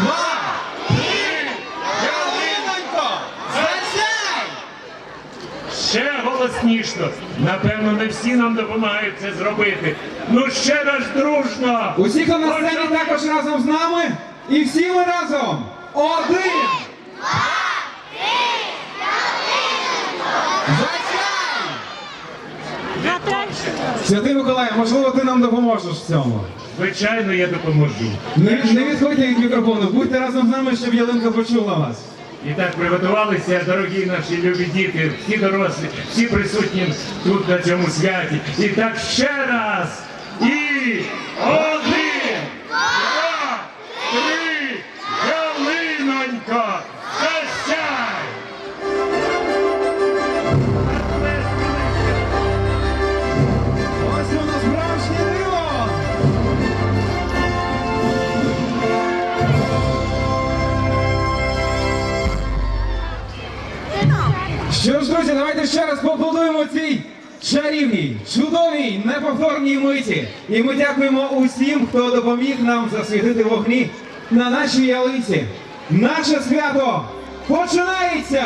два, три, ялинонько, засяй! Ще голосніше. Напевно, не всі нам допомагають це зробити. Ну ще раз дружно. Усі, хто на сцені також разом з нами, і всі ми разом. Один! Засяй! Святий Миколай, можливо, ти нам допоможеш в цьому. Звичайно, я допоможу. Не, не відходьте від мікрофону, будьте разом з нами, щоб ялинка почула вас. І так приготувалися, дорогі наші любі діти, всі дорослі, всі присутні тут на цьому святі. І так ще раз. І один, Що ж, друзі, давайте ще раз поплодуємо цій чарівній, чудовій, неповторній миті. І ми дякуємо усім, хто допоміг нам засвітити вогні на нашій ялиці. Наше свято починається!